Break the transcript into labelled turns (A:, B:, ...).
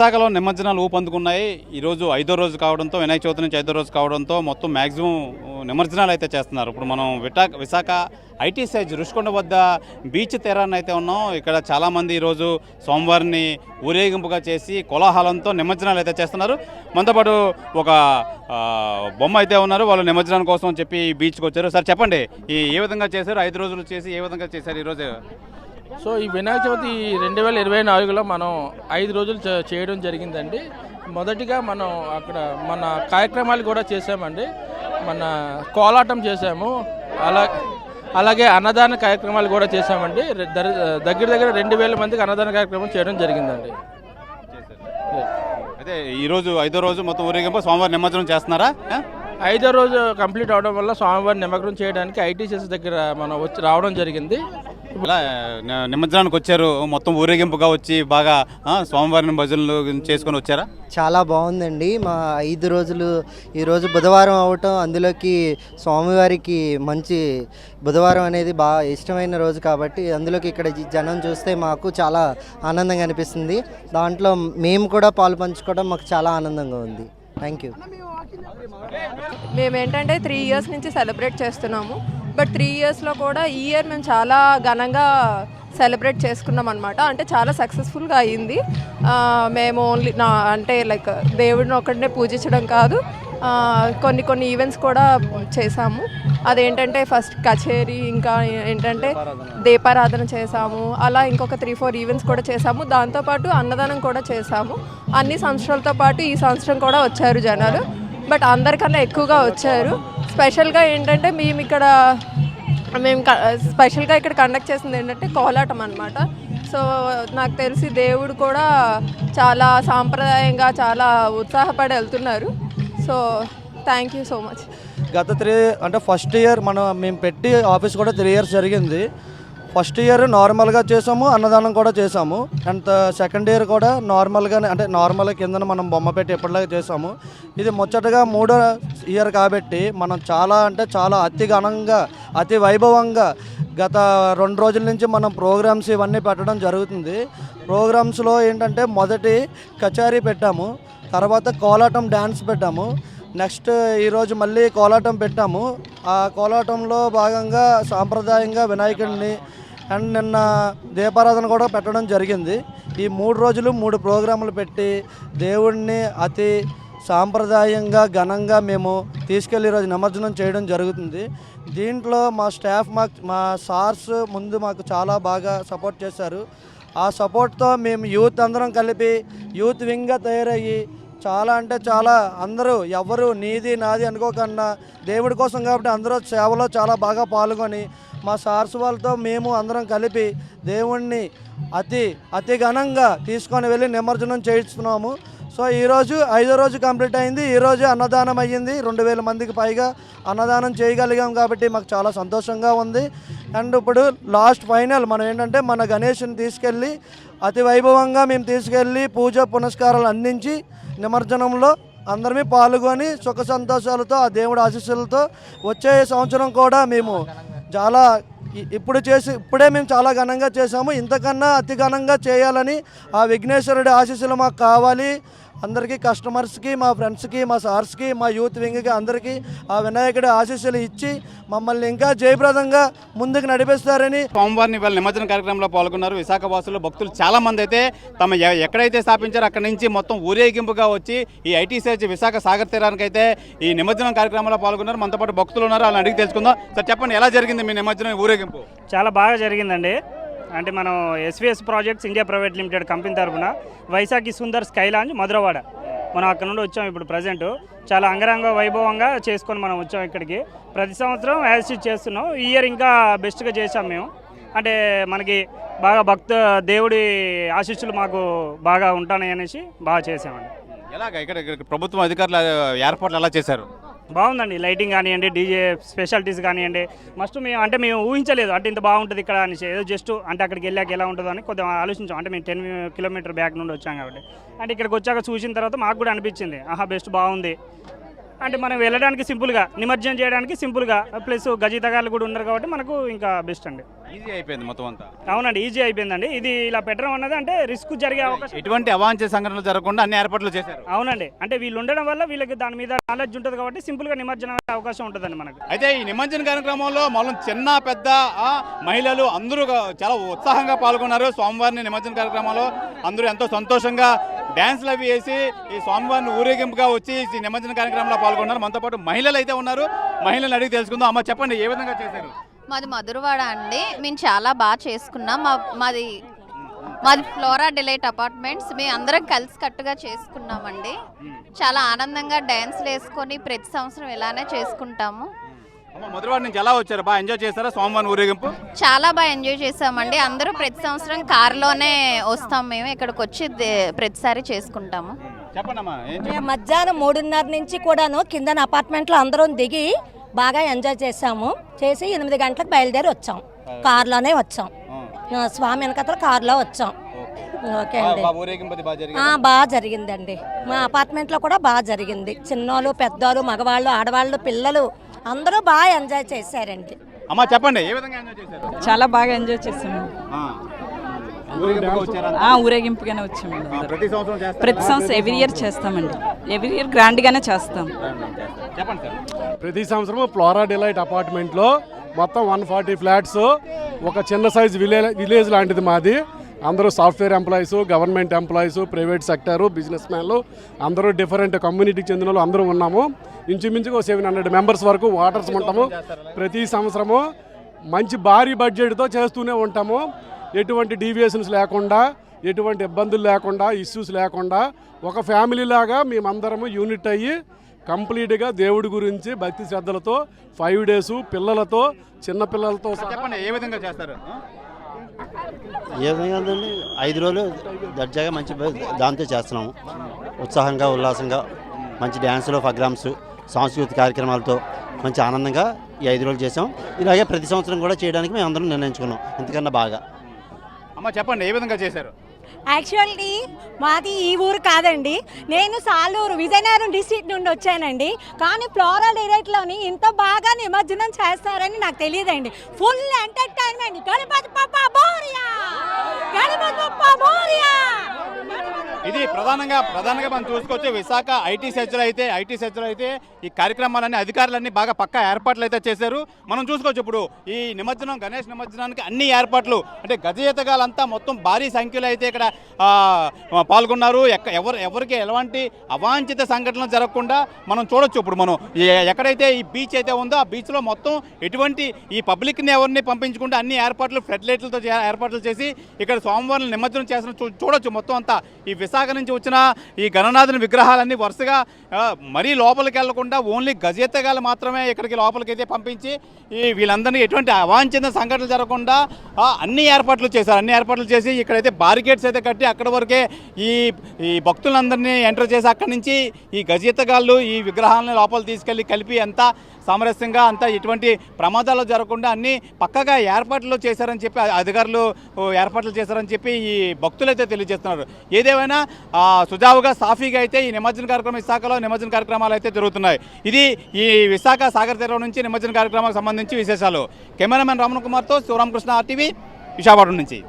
A: విశాఖలో నిమజ్జనాలు ఊపందుకున్నాయి. ఈరోజు ఐదో రోజు కావడంతో వినాయక చవితి నుంచి ఐదో రోజు కావడంతో మొత్తం మ్యాక్సిమం నిమజ్జనాలు అయితే చేస్తున్నారు. ఇప్పుడు మనం విటాక్ విశాఖ ఐటీ సైజ్ రుషికొండ వద్ద బీచ్ తీరాన్ని అయితే ఉన్నాం. ఇక్కడ చాలామంది ఈరోజు సోమవారిని ఊరేగింపుగా చేసి కోలాహలంతో నిమజ్జనాలు అయితే చేస్తున్నారు. మనతో పాటు ఒక బొమ్మ అయితే ఉన్నారు. వాళ్ళు నిమజ్జనం కోసం చెప్పి ఈ బీచ్కి వచ్చారు. సార్ చెప్పండి. ఈ ఏ విధంగా చేశారు? ఐదు రోజులు చేసి ఏ విధంగా చేశారు ఈరోజు?
B: సో ఈ వినాయక చవితి రెండు వేల ఇరవై నాలుగులో మనం ఐదు రోజులు చేయడం జరిగిందండి. మొదటిగా మనం అక్కడ మన కార్యక్రమాలు కూడా చేసామండి మన కోలాటం చేసాము అలా అలాగే అన్నదాన కార్యక్రమాలు కూడా చేసామండి దగ్గర దగ్గర రెండు వేల మందికి అన్నదాన కార్యక్రమం చేయడం జరిగిందండి.
A: అయితే ఈరోజు ఐదో రోజు మొత్తం ఊరేగింపు సోమవారం నిమజ్జనం చేస్తున్నారా?
B: ఐదో రోజు కంప్లీట్ అవడం వల్ల స్వామివారి నిమగ్నం చేయడానికి ఐటీసీఎస్ దగ్గర మనం వచ్చి రావడం జరిగింది.
A: ఇలా నిమజ్జనానికి వచ్చారు. మొత్తం ఊరేగింపుగా వచ్చి బాగా స్వామివారిని భజనలు చేసుకొని వచ్చారా?
C: చాలా బాగుందండి. మా ఐదు రోజులు ఈరోజు బుధవారం అవటం అందులోకి స్వామివారికి మంచి బుధవారం అనేది బాగా ఇష్టమైన రోజు కాబట్టి అందులోకి ఇక్కడ జనం చూస్తే మాకు చాలా ఆనందంగా అనిపిస్తుంది. దాంట్లో మేము కూడా పాలు పంచుకోవడం మాకు చాలా ఆనందంగా ఉంది. Thank you.
D: మేము ఏంటంటే త్రీ ఇయర్స్ నుంచి సెలబ్రేట్ చేస్తున్నాము. బట్ త్రీ ఇయర్స్లో కూడా ఈ ఇయర్ మేము చాలా ఘనంగా సెలబ్రేట్ చేసుకున్నాం అనమాట అంటే చాలా సక్సెస్ఫుల్గా అయ్యింది మేము ఓన్లీ నా అంటే లైక్ దేవుడిని ఒకటినే పూజించడం కాదు. కొన్ని కొన్ని ఈవెంట్స్ కూడా చేసాము అదేంటంటే ఫస్ట్ కచేరీ ఇంకా ఏంటంటే దీపారాధన చేసాము అలా ఇంకొక త్రీ ఫోర్ ఈవెంట్స్ కూడా చేసాము దాంతోపాటు అన్నదానం కూడా చేసాము అన్ని సంవత్సరాలతో పాటు ఈ సంవత్సరం కూడా వచ్చారు జనాలు. బట్ అందరికన్నా ఎక్కువగా వచ్చారు. స్పెషల్గా ఏంటంటే మేము ఇక్కడ మేము క- స్పెషల్గా ఇక్కడ కండక్ట్ చేసింది ఏంటంటే కోలాటం అనమాట సో నాకు తెలిసి దేవుడు కూడా చాలా సాంప్రదాయంగా చాలా ఉత్సాహపడి వెళ్తున్నారు. So thank you so much.
E: గత త్రీ అంటే ఫస్ట్ ఇయర్ మనం మేము పెట్టి ఆఫీస్ కూడా త్రీ ఇయర్స్ జరిగింది. ఫస్ట్ ఇయర్ నార్మల్గా చేసాము అన్నదానం కూడా చేసాము. అండ్ సెకండ్ ఇయర్ కూడా నార్మల్గానే అంటే నార్మల్ కింద మనం బొమ్మ పెట్టి ఎప్పటిలాగా చేసాము. ఇది ముచ్చటగా మూడో ఇయర్ కాబట్టి మనం చాలా అంటే చాలా అతి ఘనంగా అతి వైభవంగా గత రెండు రోజుల నుంచి మనం ప్రోగ్రామ్స్ ఇవన్నీ పెట్టడం జరుగుతుంది. ప్రోగ్రామ్స్లో ఏంటంటే మొదటి కచేరీ పెట్టాము. తర్వాత కోలాటం డ్యాన్స్ పెట్టాము. నెక్స్ట్ ఈరోజు మళ్ళీ కోలాటం పెట్టాము. ఆ కోలాటంలో భాగంగా సాంప్రదాయంగా వినాయకుడిని అండ్ నిన్న దీపారాధన కూడా పెట్టడం జరిగింది. ఈ మూడు రోజులు మూడు ప్రోగ్రాములు పెట్టి దేవుడిని అతి సాంప్రదాయంగా ఘనంగా మేము తీసుకెళ్ళి ఈరోజు నిమజ్జనం చేయడం జరుగుతుంది. దీంట్లో మా స్టాఫ్ మా మా సార్స్ ముందు మాకు చాలా బాగా సపోర్ట్ చేశారు. ఆ సపోర్ట్తో మేము యూత్ అందరం కలిపి యూత్ వింగ్గా తయారయ్యి చాలా అంటే చాలా అందరూ ఎవరు నీది నాది అనుకోకుండా దేవుడి కోసం కాబట్టి అందరూ సేవలో చాలా బాగా పాల్గొని మా సార్స్ వాళ్ళతో మేము అందరం కలిపి దేవుణ్ణి అతి అతి ఘనంగా తీసుకొని వెళ్ళి నిమజ్జనం చేయిస్తున్నాము. సో ఈరోజు ఐదో రోజు కంప్లీట్ అయింది. ఈరోజు అన్నదానం అయ్యింది. రెండు వేల మందికి పైగా అన్నదానం చేయగలిగాం కాబట్టి మాకు చాలా సంతోషంగా ఉంది. అండ్ ఇప్పుడు లాస్ట్ ఫైనల్ మనం ఏంటంటే మన గణేష్ని తీసుకెళ్ళి అతి వైభవంగా మేము తీసుకెళ్ళి పూజ పునస్కారాలు అందించి నిమజ్జనంలో అందరమే పాల్గొని సుఖ సంతోషాలతో ఆ దేవుడి ఆశీస్సులతో వచ్చే సంవత్సరం కూడా మేము చాలా ఇప్పుడు చేసి ఇప్పుడే మేము చాలా ఘనంగా చేసాము ఇంతకన్నా అతి ఘనంగా చేయాలని ఆ విఘ్నేశ్వరుడి ఆశీస్సులు మాకు కావాలి. అందరికీ కస్టమర్స్కి మా ఫ్రెండ్స్కి మా సార్స్కి మా యూత్ వింగ్కి అందరికీ ఆ వినాయకుడి ఆశీస్సులు ఇచ్చి మమ్మల్ని ఇంకా జయప్రదంగా ముందుకు నడిపిస్తారని
A: సోమవారం ఇవాళ నిమజ్జన కార్యక్రమంలో పాల్గొన్నారు. విశాఖ వాసులు భక్తులు చాలా మంది అయితే తమ ఎ- ఎక్కడైతే స్థాపించారో అక్కడి నుంచి మొత్తం ఊరేగింపుగా వచ్చి ఈ ఐటీ సర్చ్ విశాఖ సాగర్ తీరానికి అయితే ఈ నిమజ్జనం కార్యక్రమంలో పాల్గొన్నారు. మనతో పాటు భక్తులు ఉన్నారు. వాళ్ళని అడిగి తెలుసుకుందాం. సార్ చెప్పండి ఎలా జరిగింది మీ నిమజ్జనం ఊరేగింపు?
F: చాలా బాగా జరిగిందండి. అంటే మనం SVS projects India private limited company తరఫున వైశాఖి సుందర్ స్కై లాంజ్ మధురవాడ. మనం అక్కడ నుండి వచ్చాం ఇప్పుడు ప్రజెంట్ చాలా అంగరంగ వైభవంగా చేసుకొని మనం వచ్చాం ఇక్కడికి. ప్రతి సంవత్సరం యాజ్ చేస్తున్నాం. ఈ ఇయర్ ఇంకా బెస్ట్గా చేసాం మేము. అంటే మనకి బాగా భక్త దేవుడి ఆశీస్సులు మాకు బాగా ఉంటాయి అనేసి బాగా చేసామండి
A: ఎలాగ ఇక్కడ ఇక్కడ ప్రభుత్వం అధికారులు ఏర్పాట్లు ఎలా చేశారు?
F: బాగుందండి లైటింగ్ కానివ్వండి డీజే స్పెషాలిటీస్ కానివ్వండి. మస్ట్ మేము అంటే మేము ఊహించలేదు అంటే ఇంత బాగుంటుంది ఇక్కడ అని ఏదో జస్ట్ అంటే అక్కడికి వెళ్ళాక ఎలా ఉంటుందో అని కొద్దిగా ఆలోచించాం. అంటే మేము టెన్ కిలోమీటర్ బ్యాక్ నుండి వచ్చాం కాబట్టి. అంటే ఇక్కడికి వచ్చాక చూసిన తర్వాత మాకు కూడా అనిపించింది. ఆహా బెస్ట్ బాగుంది. అంటే మనం వెళ్ళడానికి సింపుల్గా నిమజ్జనం చేయడానికి సింపుల్గా ప్లస్ గజితగాళ్ళు కూడా ఉన్నారు కాబట్టి మనకు ఇంకా బెస్ట్ అండి.
A: ఈజీ అయిపోయింది మొత్తం అంతా?
F: అవునండి ఈజీ అయిపోయిందండి. ఇది ఇలా పెట్టడం అన్నది అంటే రిస్క్ జరిగే అవకాశం.
A: ఎటువంటి అవాంఛ సంఘటనలు జరగకుండా అన్ని ఏర్పాట్లు చేశారు.
F: అవునండి అంటే వీళ్ళు ఉండడం వల్ల వీళ్ళకి దాని మీద నాలెడ్జ్ ఉంటుంది కాబట్టి సింపుల్గా నిమజ్జనం అయ్యే అవకాశం ఉంటుందండి మనకు.
A: అయితే ఈ నిమజ్జన కార్యక్రమంలో మనం చిన్న పెద్ద మహిళలు అందరూ చాలా ఉత్సాహంగా పాల్గొన్నారు. స్వామివారిని నిమజ్జన కార్యక్రమంలో అందరూ ఎంతో సంతోషంగా డ్యాన్స్లు అవి వేసి ఈ స్వామివారిని ఊరేగింపుగా వచ్చి ఈ నిమజ్జన కార్యక్రమంలో పాల్గొన్నారు. మనతో పాటు మహిళలు అయితే ఉన్నారు. మహిళలు అడిగి తెలుసుకుందాం. అమ్మ చెప్పండి ఏ విధంగా చేశారు?
G: మాది మధురవాడ అండి. మేము చాలా బాగా చేసుకున్నాం. మా మాది మాది ఫ్లోరా డిలైట్ అపార్ట్మెంట్స్. మేము అందరం కలిసి కట్టుగా చేసుకున్నామండి. చాలా ఆనందంగా డ్యాన్స్లు వేసుకొని ప్రతి సంవత్సరం ఇలానే చేసుకుంటాము.
A: అమ్మ మొదటివాడి నుంచి ఎలా వచ్చారు? బాగా ఎంజాయ్ చేస్తారా స్వామివారిని ఊరేగింపు?
G: చాలా బాగా ఎంజాయ్ చేసామండి అందరూ ప్రతి సంవత్సరం కారులోనే వస్తాం మేము. ఇక్కడికి వచ్చి ప్రతిసారి చేసుకుంటాము.
A: చెప్పండి అమ్మా ఏం
H: మేము మధ్యాహ్నం మూడున్నర నుంచి కూడాను కింద అపార్ట్మెంట్లో అందరం దిగి బాగా ఎంజాయ్ చేసాము చేసి ఎనిమిది గంటలకు బయలుదేరి వచ్చాం. కార్లోనే వచ్చాం. స్వామి వెనకతల కార్లో వచ్చాం. ఓకే. అండి.
A: బాగా
H: జరిగిందండి. మా అపార్ట్మెంట్లో కూడా బాగా జరిగింది. చిన్నోళ్ళు పెద్దోళ్ళు మగవాళ్ళు ఆడవాళ్ళు పిల్లలు అందరూ బాగా ఎంజాయ్ చేశారండి.
A: అమ్మ చెప్పండి ఏ విధంగా ఎంజాయ్ చేశారు?
I: చాలా బాగా ఎంజాయ్ చేసాము
A: ఆ. ఊరేగింపుగా వచ్చారా?
I: ఆ ఊరేగింపుగానే అందరూ.
A: ప్రతి సంవత్సరం?
I: ప్రతి సంవత్సరం ఎవ్రీ ఇయర్ చేస్తామండి. ఎవ్రీ ఇయర్ గ్రాండ్గానే చేస్తాం.
A: చెప్పండి సార్.
J: ప్రతి సంవత్సరం ఫ్లోరా డిలైట్ అపార్ట్మెంట్లో మొత్తం వన్ ఫార్టీ ఫ్లాట్స్ ఒక చిన్న సైజ్ విలేజ్ విలేజ్ లాంటిది మాది. అందరూ software employees government employees private sector business మ్యాన్లు అందరూ డిఫరెంట్ కమ్యూనిటీకి చెందిన వాళ్ళు అందరూ ఉన్నాము. ఇంచుమించుగా సెవెన్ హండ్రెడ్ మెంబర్స్ వరకు వాటర్స్ ఉంటాము. ప్రతి సంవత్సరము మంచి భారీ బడ్జెట్తో చేస్తూనే ఉంటాము. ఎటువంటి డీవియేషన్స్ లేకుండా ఎటువంటి ఇబ్బందులు లేకుండా ఇష్యూస్ లేకుండా ఒక ఫ్యామిలీ లాగా మేమందరము యూనిట్ అయ్యి కంప్లీట్గా దేవుడి గురించి భక్తి శ్రద్ధలతో ఫైవ్ డేస్ పిల్లలతో చిన్న పిల్లలతో
A: చెప్పండి ఏ విధంగా చేస్తారు? ఆ?
K: ఏ విధంగా ఉందండి ఐదు రోజులు దర్జాగా మంచి దాంతో చేస్తున్నాము ఉత్సాహంగా ఉల్లాసంగా మంచి డ్యాన్సులు ప్రోగ్రామ్స్ సాంస్కృతిక కార్యక్రమాలతో మంచి ఆనందంగా ఈ ఐదు రోజులు చేసాం ఇలాగే ప్రతి సంవత్సరం కూడా చేయడానికి మేము అందరం నిర్ణయించుకున్నాం ఇంతకన్నా బాగా.
A: అమ్మ చెప్పండి ఏ విధంగా చేశారు?
H: యాక్చువల్లీ మాది ఈ ఊరు కాదండి. నేను సాలూరు విజయనగరం డిస్ట్రిక్ట్ నుండి వచ్చానండి. కానీ ఫ్లోరల్ డిరెక్ట్లోని ఇంత బాగా నిమజ్జనం చేస్తారని నాకు తెలియదండి. Full entertainment. గణపతి పప్ప 干的么多暴富的呀！
A: ఇది ప్రధానంగా ప్రధానంగా మనం చూసుకోవచ్చు. విశాఖ ఐటీ సెక్టర్ అయితే ఐటీ సెక్టర్ అయితే ఈ కార్యక్రమాలన్నీ అధికారులన్నీ బాగా పక్కా ఏర్పాట్లు అయితే చేశారు. మనం చూసుకోవచ్చు ఇప్పుడు ఈ నిమజ్జనం గణేష్ నిమజ్జనానికి అన్ని ఏర్పాట్లు. అంటే గజయతగాలంతా మొత్తం భారీ సంఖ్యలో అయితే ఇక్కడ పాల్గొన్నారు. ఎక్క ఎవరు ఎవరికి ఎలాంటి అవాంఛిత సంఘటనలు జరగకుండా మనం చూడొచ్చు ఇప్పుడు మనం. ఎక్కడైతే ఈ బీచ్ అయితే ఉందో ఆ బీచ్లో మొత్తం ఎటువంటి ఈ పబ్లిక్ని ఎవరిని పంపించకుండా అన్ని ఏర్పాట్లు ఫ్లడ్ లైట్లతో ఏర్పాట్లు చేసి ఇక్కడ సోమవారం నిమజ్జనం చేసిన చూడొచ్చు మొత్తం అంతా. ఈ విశాఖ నుంచి వచ్చిన ఈ గణనాథుని విగ్రహాలన్నీ వరుసగా మరీ లోపలికి వెళ్ళకుండా ఓన్లీ గజెత్తగాలు మాత్రమే ఇక్కడికి లోపలికి అయితే పంపించి ఈ వీళ్ళందరినీ ఎటువంటి అవాంఛిత సంఘటనలు జరగకుండా అన్ని ఏర్పాట్లు చేశారు. అన్ని ఏర్పాట్లు చేసి ఇక్కడైతే బారికేడ్స్ అయితే కట్టి అక్కడ వరకే ఈ ఈ భక్తులందరినీ ఎంటర్ చేసి అక్కడి నుంచి ఈ గజెత్తగాళ్ళు ఈ విగ్రహాలను లోపల తీసుకెళ్ళి కలిపి అంతా సామరస్యంగా అంతా ఎటువంటి ప్రమాదాలు జరగకుండా అన్ని పక్కగా ఏర్పాట్లు చేశారని చెప్పి అధికారులు ఏర్పాట్లు చేశారని చెప్పి ఈ భక్తులు అయితే తెలియజేస్తున్నారు. ఏదేమైనా సుజావుగా సాఫీగా అయితే ఈ నిమజ్జన కార్యక్రమం విశాఖలో నిమజ్జన కార్యక్రమాలు అయితే జరుగుతున్నాయి. ఇది ఈ విశాఖ సాగర్ తీరం నుంచి నిమజ్జన కార్యక్రమాలకు సంబంధించి విశేషాలు. కెమెరామెన్ రమణ కుమార్తో శివరామకృష్ణ ఆర్టీవీ విశాఖపట్నం నుంచి.